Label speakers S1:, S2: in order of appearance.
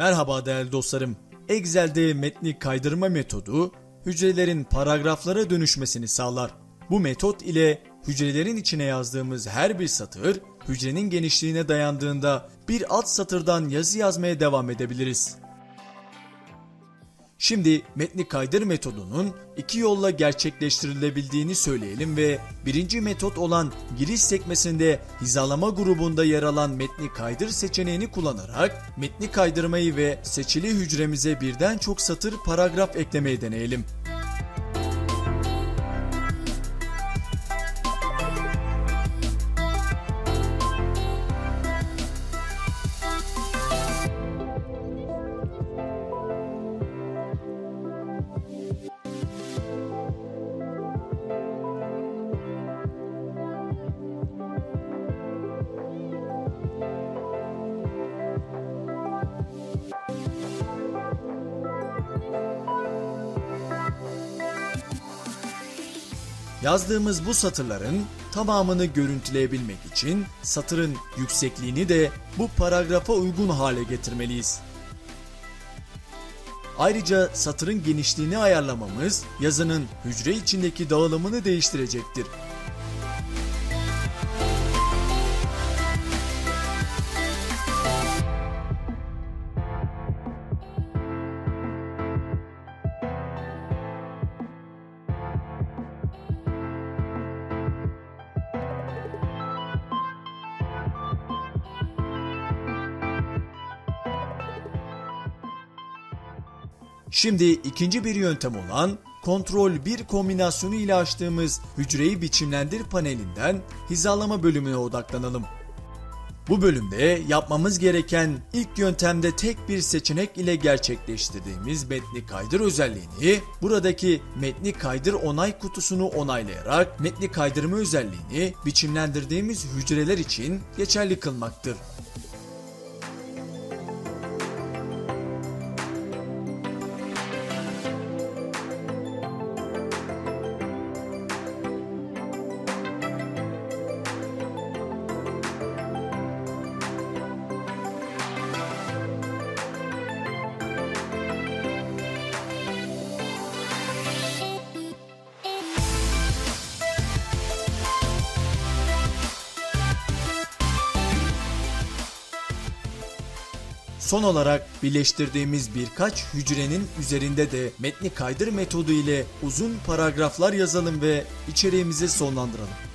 S1: Merhaba değerli dostlarım. Excel'de metni kaydırma metodu hücrelerin paragraflara dönüşmesini sağlar. Bu metot ile hücrelerin içine yazdığımız her bir satır hücrenin genişliğine dayandığında bir alt satırdan yazı yazmaya devam edebiliriz. Şimdi metni kaydır metodunun iki yolla gerçekleştirilebildiğini söyleyelim ve birinci metot olan giriş sekmesinde hizalama grubunda yer alan metni kaydır seçeneğini kullanarak metni kaydırmayı ve seçili hücremize birden çok satır paragraf eklemeyi deneyelim. Yazdığımız bu satırların tamamını görüntüleyebilmek için satırın yüksekliğini de bu paragrafa uygun hale getirmeliyiz. Ayrıca satırın genişliğini ayarlamamız yazının hücre içindeki dağılımını değiştirecektir. Şimdi ikinci bir yöntem olan kontrol 1 kombinasyonu ile açtığımız hücreyi biçimlendir panelinden hizalama bölümüne odaklanalım. Bu bölümde yapmamız gereken ilk yöntemde tek bir seçenek ile gerçekleştirdiğimiz metni kaydır özelliğini buradaki metni kaydır onay kutusunu onaylayarak metni kaydırma özelliğini biçimlendirdiğimiz hücreler için geçerli kılmaktır. Son olarak birleştirdiğimiz birkaç hücrenin üzerinde de metni kaydır metodu ile uzun paragraflar yazalım ve içeriğimizi sonlandıralım.